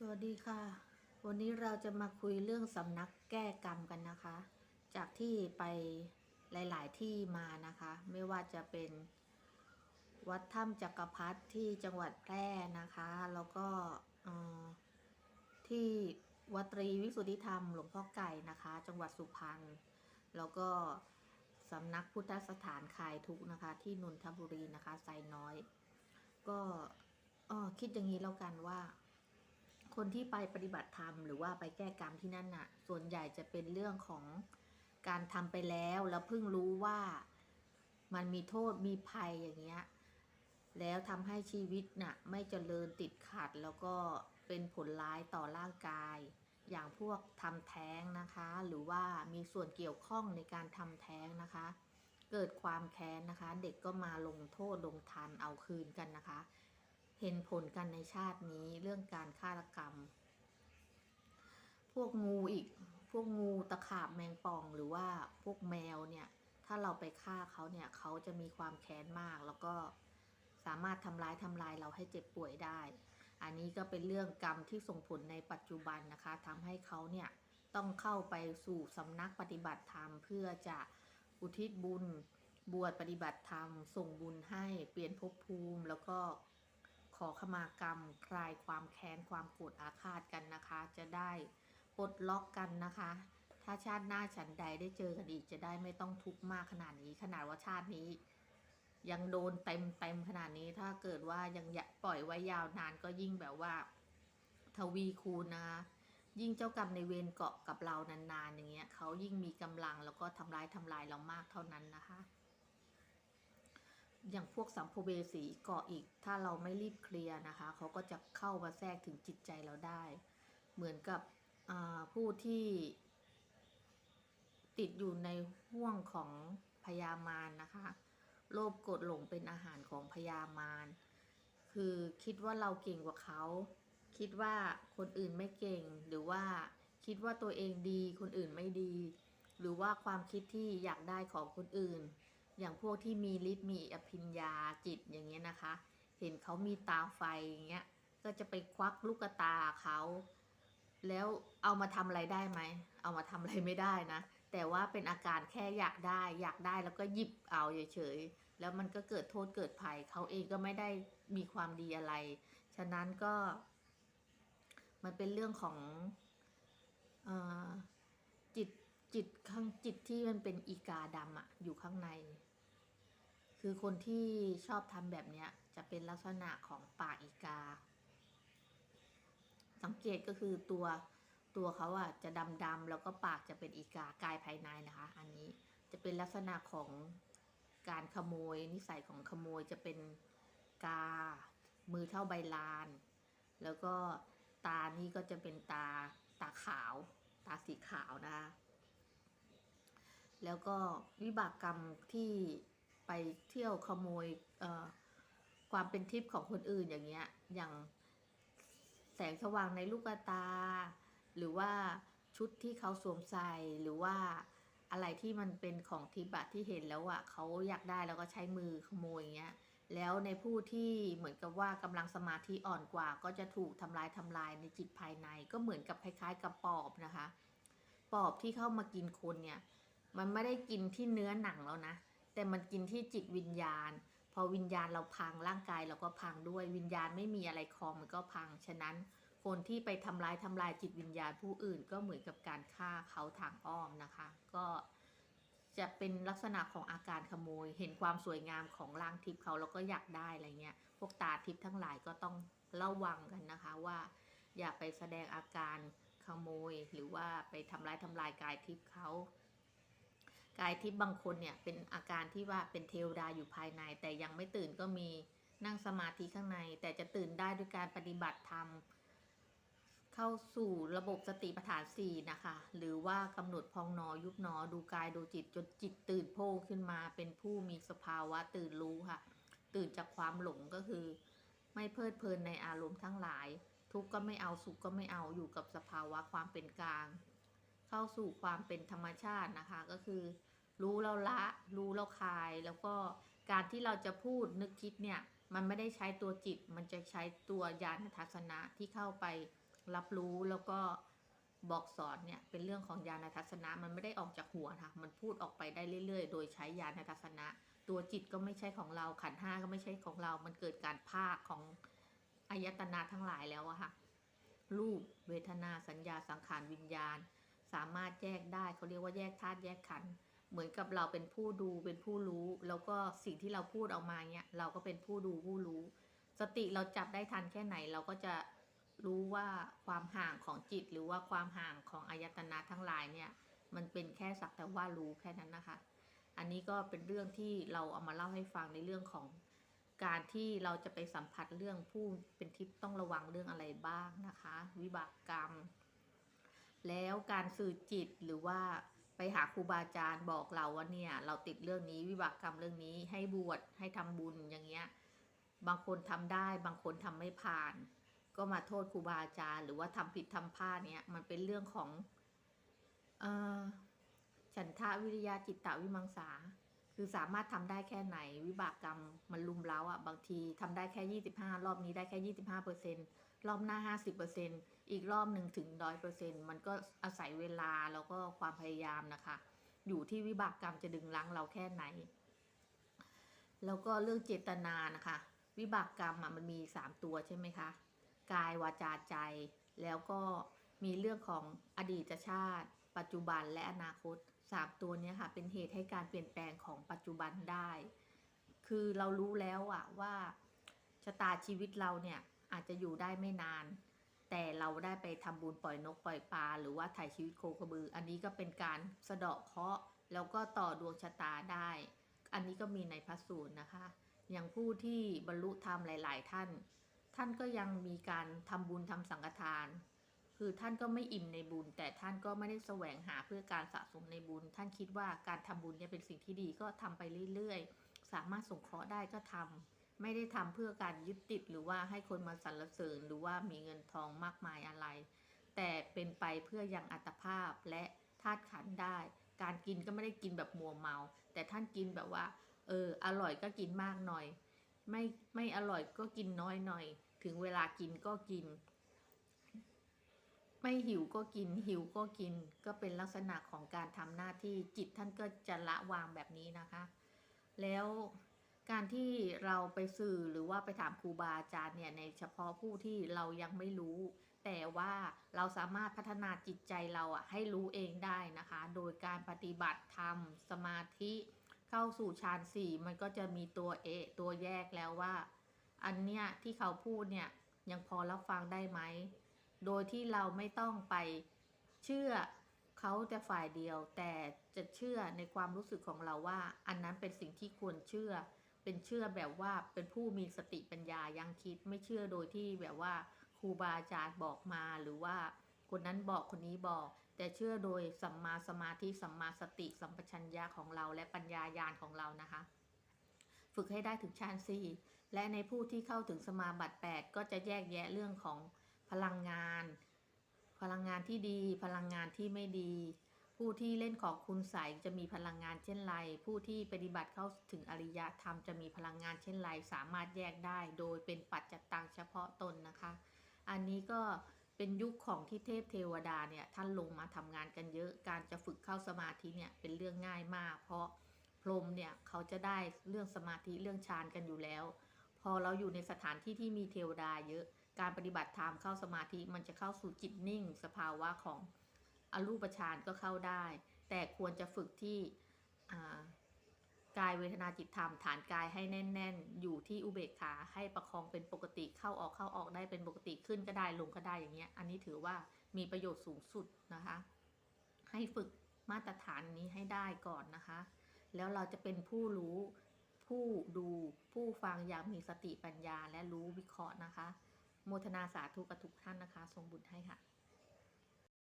สวัสดีค่ะ วันนี้เราจะมาคุยเรื่องสำนักแก้กรรมกันนะคะ จากที่ไปหลาย ๆ ที่มานะคะ ไม่ว่าจะเป็นวัดถ้ำจักรพรรดิที่จังหวัดแพร่นะคะ แล้วก็ที่วัดตรีวิสุทธิธรรมหลวงพ่อไก่นะคะ จังหวัดสุพรรณแล้วก็สำนักพุทธสถานคายทุกนะคะ ที่นนทบุรีนะคะไซน้อย ก็คิดอย่างนี้แล้วกันว่า คนที่ไปปฏิบัติธรรมหรือว่าไปแก้กรรมที่นั่นน่ะ ส่วนใหญ่จะเป็นเรื่องของการทำไปแล้วแล้วเพิ่งรู้ว่ามันมีโทษมีภัยอย่างเงี้ย แล้วทำให้ชีวิตน่ะไม่เจริญติดขัดแล้วก็เป็นผลร้ายต่อร่างกาย อย่างพวกทำแท้งนะคะ หรือว่ามีส่วนเกี่ยวข้องในการทำแท้งนะคะ เกิดความแค้นนะคะ เด็กก็มาลงโทษลงทันเอาคืนกันนะคะ เห็นผลกันในชาตินี้เรื่องการฆาตกรรม พวกงูอีก พวกงูตะขาบแมงป่องหรือว่าพวกแมวเนี่ย ถ้าเราไปฆ่าเขาเนี่ยเขาจะมีความแค้นมาก แล้วก็สามารถทำร้ายทำลายเราให้เจ็บป่วยได้ อันนี้ก็เป็นเรื่องกรรมที่ส่งผลในปัจจุบันนะคะทำให้เขาเนี่ยต้องเข้าไปสู่สำนักปฏิบัติธรรม เพื่อจะอุทิศบุญบวชปฏิบัติธรรม ส่งบุญให้เปลี่ยนภพภูมิแล้วก็ ขอขมากรรมคลายความแค้นความโกรธอาฆาตกันนะคะ จะได้ปลดล็อกกันนะคะ ถ้าชาติหน้าฉันใดได้เจอกันอีกจะได้ไม่ต้องทุกข์มากขนาดนี้ ขนาดว่าชาตินี้ ยังโดนเต็มเต็มขนาดนี้ ถ้าเกิดว่ายังยปล่อยไว้ยาวนานก็ยิ่งแบบว่า ทวีคูณนะคะยิ่งเจ้ากรรมในเวรเกาะกับเรานานๆอย่างเงี้ยเขายิ่งมีกำลังแล้วก็ทำร้ายทำลายเรามากเท่านั้นนะคะ อย่างพวกสัมภเวสีเกาะอีก ถ้าเราไม่รีบเคลียร์นะคะ เขาก็จะเข้ามาแทรกถึงจิตใจเราได้ เหมือนกับผู้ที่ติดอยู่ในห่วงของพยามารนะคะ โลภโกรธหลงเป็นอาหารของพยามารคือคิดว่าเราเก่งกว่าเขา คิดว่าคนอื่นไม่เก่ง หรือว่าคิดว่าตัวเองดี คนอื่นไม่ดี หรือว่าความคิดที่อยากได้ของคนอื่น อย่างพวกที่มีฤทธิ์มีอภิญญาจิตอย่างเงี้ยนะคะ เห็นเขามีตาไฟอย่างเงี้ยก็จะไปควักลูกตาเขา แล้วเอามาทำอะไรได้ไหม เอามาทำอะไรไม่ได้นะ แต่ว่าเป็นอาการแค่อยากได้ อยากได้แล้วก็หยิบเอาเฉยๆ แล้วมันก็เกิดโทษเกิดภัยเขาเองก็ไม่ได้มีความดีอะไร ฉะนั้นก็ มันเป็นเรื่องของอจิตจิตข้างจิตที่มันเป็นอีกาดำอะอยู่ข้างใน คือคนที่ชอบทำแบบเนี้ยจะเป็นลักษณะของปากอีกา สังเกตก็คือตัวตัวเขาอะจะดำๆแล้วก็ปากจะเป็นอีกากายภายในนะคะ อันนี้จะเป็นลักษณะของการขโมย นิสัยของขโมยจะเป็นกา มือเท่าใบลาน แล้วก็ตานี่ก็จะเป็นตาตาขาว ตาสีขาวนะคะแล้วก็วิบากกรรมที่ ไปเที่ยวขโมยความเป็นทิพย์ของคนอื่นอย่างเงี้ย อย่างแสงสว่างในลูกตา หรือว่าชุดที่เขาสวมใส่หรือว่าอะไรที่มันเป็นของทิพย์อะที่เห็นแล้วอะเขาอยากได้แล้วก็ใช้มือขโมยอย่างเงี้ยแล้วในผู้ที่เหมือนกับว่ากำลังสมาธิอ่อนกว่า ก็จะถูกทำลายทำลายในจิตภายใน ก็เหมือนกับคล้ายๆ กับปอบนะคะ ปอบที่เข้ามากินคนเนี่ย มันไม่ได้กินที่เนื้อหนังแล้วนะ แต่มันกินที่จิตวิญญาณ พอวิญญาณเราพังร่างกายเราก็พังด้วยวิญญาณไม่มีอะไรคลองมันก็พัง ฉะนั้นคนที่ไปทำร้ายทำลายจิตวิญญาณผู้อื่นก็เหมือนกับการฆ่าเขาทางอ้อมนะคะ ก็จะเป็นลักษณะของอาการขโมย เห็นความสวยงามของร่างทิพย์เขาแล้วก็อยากได้อะไรเงี้ย พวกตาทิพย์ทั้งหลายก็ต้องระวังกันนะคะว่า อย่าไปแสดงอาการขโมย หรือว่าไปทำร้ายทำลายกายทิพย์เขา กายทิพย์บางคนเนี่ยเป็นอาการที่ว่าเป็นเทวดาอยู่ภายใน แต่ยังไม่ตื่นก็มีนั่งสมาธิข้างใน แต่จะตื่นได้ด้วยการปฏิบัติธรรมเข้าสู่ระบบสติปัฏฐานสี่นะคะ หรือว่ากำหนดพองหนอยุบหนอดูกายดูจิตจนจิตตื่นโพงขึ้นมาเป็นผู้มีสภาวะตื่นรู้ค่ะ ตื่นจากความหลงก็คือ ไม่เพลิดเพลินในอารมณ์ทั้งหลาย ทุกข์ก็ไม่เอาสุขก็ไม่เอาอยู่กับสภาวะความเป็นกลาง เข้าสู่ความเป็นธรรมชาตินะคะ ก็คือ รู้แล้วละ รู้แล้วคลาย แล้วก็การที่เราจะพูดนึกคิดเนี่ย มันไม่ได้ใช้ตัวจิต มันจะใช้ตัวยานทัศนะที่เข้าไปรับรู้แล้วก็บอกสอนเนี่ยเป็นเรื่องของญาณทัศนะมันไม่ได้ออกจากหัวค่ะมันพูดออกไปได้เรื่อย ๆ โดยใช้ญาณทัศนะ ตัวจิตก็ไม่ใช่ของเราขันห้าก็ไม่ใช่ของเรา มันเกิดการภาคของอายตนะทั้งหลายแล้วอะค่ะรูปเวทนาสัญญาสังขารวิญญาณ สามารถแยกได้เขาเรียกว่าแยกธาตุแยกขันธ์เหมือนกับเราเป็นผู้ดูเป็นผู้รู้ แล้วก็สิ่งที่เราพูดออกมาเนี่ยเราก็เป็นผู้ดูผู้รู้ สติเราจับได้ทันแค่ไหนเราก็จะรู้ว่าความห่างของจิต หรือว่าความห่างของอายตนะทั้งหลายเนี่ย มันเป็นแค่สักแต่ว่ารู้แค่นั้นนะคะ อันนี้ก็เป็นเรื่องที่เราเอามาเล่าให้ฟังในเรื่องของการที่เราจะไปสัมผัสเรื่องผู้เป็นทิพย์ต้องระวังเรื่องอะไรบ้างนะคะ วิบากกรรม แล้วการสื่อจิตหรือว่าไปหาครูบาอาจารย์บอกเราว่าเนี่ย เราติดเรื่องนี้วิบากกรรมเรื่องนี้ให้บวชให้ทำบุญอย่างเงี้ย บางคนทำได้ บางคนทำไม่ผ่าน ก็มาโทษครูบาอาจารย์ หรือว่าทำผิดทำพลาดเนี่ยมันเป็นเรื่องของเออฉันทะวิริยะจิตตวิมังสา คือสามารถทำได้แค่ไหน วิบากกรรมมันลุมเล้าอะบางทีทำได้แค่25รอบนี้ได้แค่25เปอร์เซ็นต์ รอบหน้า 50เปอร์เซ็นอีกรอบหนึ่งถึงร้อยเปอร์เซ็นมันก็อาศัยเวลาแล้วก็ความพยายามนะคะ อยู่ที่วิบากกรรมจะดึงรั้งเราแค่ไหน แล้วก็เรื่องเจตนานะคะ วิบากกรรมอะมันมี3ตัวใช่ไหมคะกายวาจาใจ แล้วก็มีเรื่องของอดีตชาติ ปัจจุบันและอนาคต3ตัวนี้ค่ะ เป็นเหตุให้การเปลี่ยนแปลงของปัจจุบันได้ คือเรารู้แล้วอะว่าชะตาชีวิตเราเนี่ย อาจจะอยู่ได้ไม่นาน แต่เราได้ไปทำบุญปล่อยนกปล่อยปลาหรือว่าถ่ายชีวิตโคกระบือ อันนี้ก็เป็นการสะเดาะเคราะห์แล้วก็ต่อดวงชะตาได้ อันนี้ก็มีในพระสูตรนะคะ อย่างผู้ที่บรรลุธรรมหลาย ๆ ท่าน ท่านก็ยังมีการทำบุญทำสังฆทาน คือท่านก็ไม่อิ่มในบุญ แต่ท่านก็ไม่ได้แสวงหาเพื่อการสะสมในบุญ ท่านคิดว่าการทำบุญเนี่ยเป็นสิ่งที่ดีก็ทำไปเรื่อย ๆ สามารถสงเคราะห์ได้ก็ทำ ไม่ได้ทำเพื่อการยึดติดหรือว่าให้คนมาสรรเสริญหรือว่ามีเงินทองมากมายอะไร แต่เป็นไปเพื่อยังอัตภาพและธาตุขันได้ การกินก็ไม่ได้กินแบบมัวเมา แต่ท่านกินแบบว่า เอออร่อยก็กินมากหน่อย ไม่ไม่อร่อยก็กินน้อยหน่อย ถึงเวลากินก็กิน ไม่หิวก็กิน หิวก็กิน ก็เป็นลักษณะของการทำหน้าที่จิตท่านก็จะละวางแบบนี้นะคะ แล้ว การที่เราไปสื่อหรือว่าไปถามครูบาอาจารย์เนี่ยในเฉพาะผู้ที่เรายังไม่รู้ แต่ว่าเราสามารถพัฒนาจิตใจเราอะให้รู้เองได้นะคะ โดยการปฏิบัติธรรม สมาธิเข้าสู่ฌานสี่มันก็จะมีตัวเอตัวแยกแล้วว่า อันเนี้ยที่เขาพูดเนี่ยยังพอรับฟังได้ไหม โดยที่เราไม่ต้องไปเชื่อเขาแต่ฝ่ายเดียวแต่จะเชื่อในความรู้สึกของเราว่า อันนั้นเป็นสิ่งที่ควรเชื่อ เป็นเชื่อแบบว่าเป็นผู้มีสติปัญญายังคิดไม่เชื่อโดยที่แบบว่าครูบาอาจารย์บอกมาหรือว่าคนนั้นบอกคนนี้บอก แต่เชื่อโดยสัมมาสมาธิสัมมาสติสัมปชัญญะของเราและปัญญายาณของเรานะคะ ฝึกให้ได้ถึงฌานสี่และในผู้ที่เข้าถึงสมาบัติ 8 ก็จะแยกแยะเรื่องของพลังงาน พลังงานที่ดี พลังงานที่ไม่ดี ผู้ที่เล่นของคุณใสยจะมีพลังงานเช่นไร ผู้ที่ปฏิบัติเข้าถึงอริยธรรมจะมีพลังงานเช่นไร สามารถแยกได้ โดยเป็นปัจจตังเฉพาะตนนะคะ อันนี้ก็เป็นยุคของที่เทพเทวดาเนี่ยท่านลงมาทำงานกันเยอะ การจะฝึกเข้าสมาธิเนี่ยเป็นเรื่องง่ายมาก เพราะพรหมเนี่ยเขาจะได้เรื่องสมาธิเรื่องฌานกันอยู่แล้ว พอเราอยู่ในสถานที่ที่มีเทวดาเยอะ การปฏิบัติธรรมเข้าสมาธิมันจะเข้าสู่จิตนิ่ง สภาวะของ อรูปฌานก็เข้าได้ แต่ควรจะฝึกที่กายเวทนาจิตธรรม ฐานกายให้แน่น ๆ อยู่ที่อุเบกขาให้ประคองเป็นปกติเข้าออกเข้าออกได้เป็นปกติขึ้นก็ได้ลงก็ได้อย่างเงี้ย อันนี้ถือว่ามีประโยชน์สูงสุดนะคะ ให้ฝึกมาตรฐานนี้ให้ได้ก่อนนะคะ แล้วเราจะเป็นผู้รู้ผู้ดูผู้ฟังอย่างมีสติปัญญาและรู้วิเคราะห์นะคะ โมทนาสาธุกับทุกท่านนะคะ ทรงบุญให้ค่ะ